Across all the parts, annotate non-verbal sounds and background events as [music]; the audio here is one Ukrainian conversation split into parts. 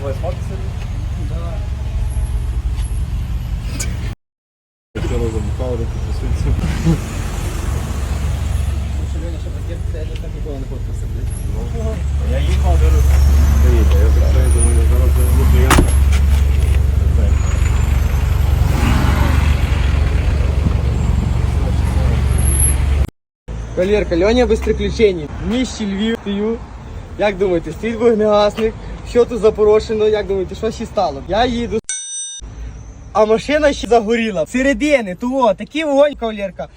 Сфоткайся. Вчора замукали, руки трясуться. Я їхав, беру. Дивіться, я так думаю, зараз я буду клієнта. Кавалерка, Льоня без приключень. Ніщі Львів, стою. Як думаєте, стоїть вогнегасник, що тут запорошено, як думаєте, що ще стало? Я їду, а машина ще загоріла. Середини, того, такий вогонь, кавалерка.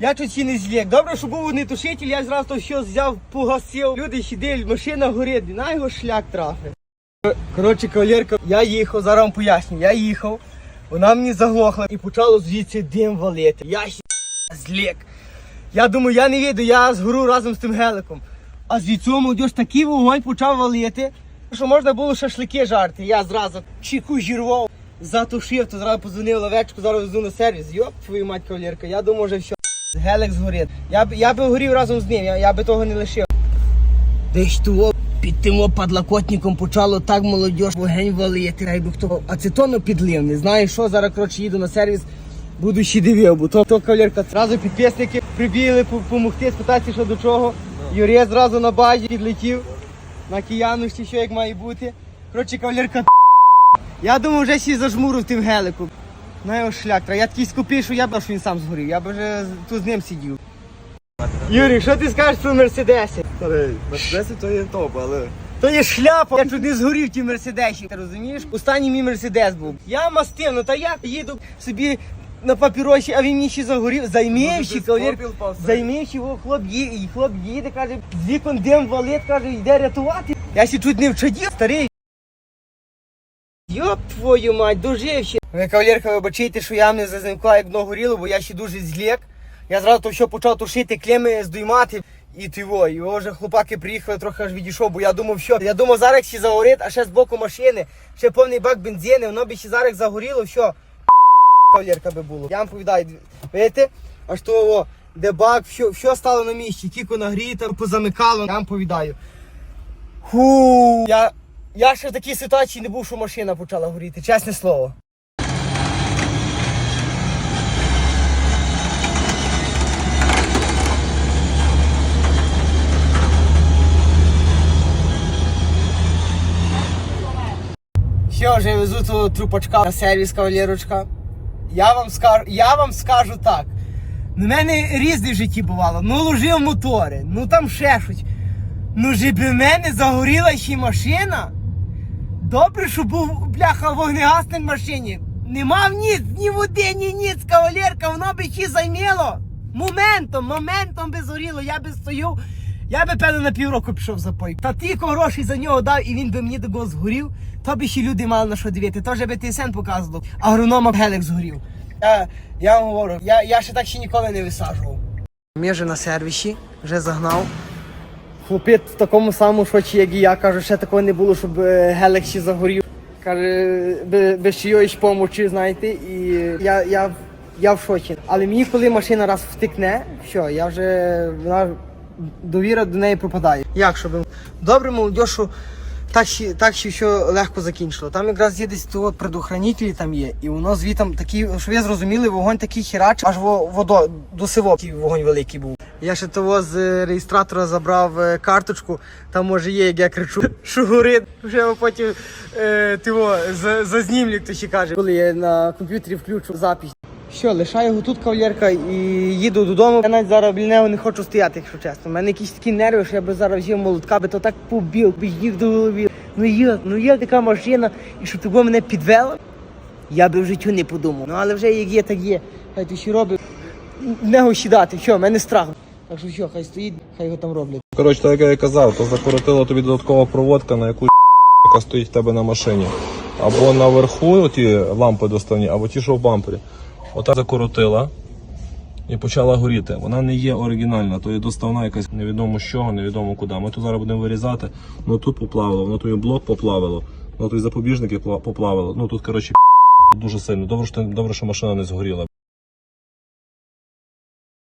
Я чуть ще не злік. Добре, що був вогнетушитель, я зразу то що взяв, погасив. Люди ще машина горить, на його шлях трафив. Коротше, кавалерка, я їхав, зараз вам поясню, я їхав, вона мені заглохла і почало звідси дим валити. Я ще злік. Я думаю, я не віду, я згору разом з тим геликом. А звідси молодіж такий вогонь почав валити, що можна було шашлики жарти. Я зразу чеку зірвав, затушив, то зразу позвонив лавечку, зараз везу на сервіс. Йоп, твою мать кавалерка, я думав, вже все. Гелик згорить. Я б я би горів разом з ним, я, я би того не лишив. Десь того під тим подлокотником почало так молодіж вогень валити. Ай би хто ацетону підлив, не знаю що, зараз коротше їду на сервіс. Буду ще дивив, бо то, то кавалерка. Зразу підписники прибігли допомогти, спитати, що до чого. Юрій зразу на базі підлетів. На киянушці, що як має бути. Коротше, кавалерка. Я думав, вже всі зажмурив тим геликом. На його шлях. Я такий скупий, що я б що він сам згорів. Я б вже тут з ним сидів. Юрій, що ти скажеш про мерседеси? Старий, Мерседеси то є топ, але То є шляпа. Я чуть не згорів в тій мерседесі, ти розумієш? Останній мій мерседес був. Я мастив, ну та я їду собі на папіросі, а він мені ще загорів. Займівши, кавалер, займівши, його хлоп їде, і хлоп їде, каже, з вікон дим валить, каже, йде рятувати. Я ще чуть не вчадів, старий. Йоп твою мать, доживши. Ви, кавалерка, вибачайте, що я не зазнимкла, як дно горіло, бо я ще дуже злік. Я зразу то що почав тушити, клеми здоймати. І тиво, і вже хлопаки приїхали, трохи аж відійшов, бо я думав, що я думав, зараз ще загорить, а ще з боку машини, ще повний бак бензину, воно би ще зараз загоріло, що кавалерка би було. Я вам повідаю, видите, аж то о, де бак, що, що стало на місці, кіко нагріто, позамикало, я вам повідаю. Ху, я, я ще в такій ситуації не був, що машина почала горіти, чесне слово. Що вже везу того трупачка на сервіс, кавалерочка. Я вам скажу, я вам скажу так. На мене різне в житті бувало. Ну ложив мотори, ну там ще щось. Ну би в мене загоріла ще машина. Добре, що був бляха вогнегасник в машині. Не мав ні води, ні ніц, кавалерка, воно би ще займіло. Моментом, моментом би зоріло, я би стояв, я би певно на півроку пішов запой. Та тільки гроші за нього дав і він би мені того згорів, то би ще люди мали на що дивити. То же би ТСН показував, агронома б гелик згорів. Я, я вам говорю, я, я ще так ще ніколи не висаджував. Ми вже на сервісі, вже загнав. Хлопець в такому самому шоці, як і я, каже, ще такого не було, щоб е, гелик ще загорів. Каже, без, чиєїсь помочі, знаєте, і я, я, я в шоці. Але мені, коли машина раз втекне, що, я вже вона довіра до неї пропадає. Як щоб добре, молодь, що так ще, так ще що легко закінчило. Там якраз є десь того предохранителі там є, і воно звітом такий, щоб ви зрозуміли, вогонь такий хірач, аж во, водо до сиво такий вогонь великий був. Я ще того з реєстратора забрав е, карточку, там може є, як я кричу, [laughs] що. Вже потім е, тиво, за, зазнімлю, хто ще каже. Коли я на комп'ютері включу запись. Що, лишаю його тут кавалерка і їду додому. Я навіть зараз біля нього не хочу стояти, якщо чесно. У мене якісь такі нерви, що я би зараз взяв молотка, би то так побіг, би їв до голові. Ну є, ну є така машина, і щоб того мене підвела, я би в життю не подумав. Ну але вже як є, так є. Хай то ще робить. Не гощідати, що, в мене страх. Так що що, хай стоїть, хай його там роблять. Коротше, так як я і казав, то закоротила тобі додаткова проводка, на яку [laughs] яка стоїть в тебе на машині. Або наверху ті лампи доставні, або ті, що в бампері. Отак закоротила і почала горіти. Вона не є оригінальна, то є доставна якась невідомо з чого, невідомо куди. Ми тут зараз будемо вирізати, ну тут поплавило, воно той блок поплавило, воно той запобіжники пла- поплавило. Ну тут, коротше, [laughs] дуже сильно. Добре, що, добре, що машина не згоріла.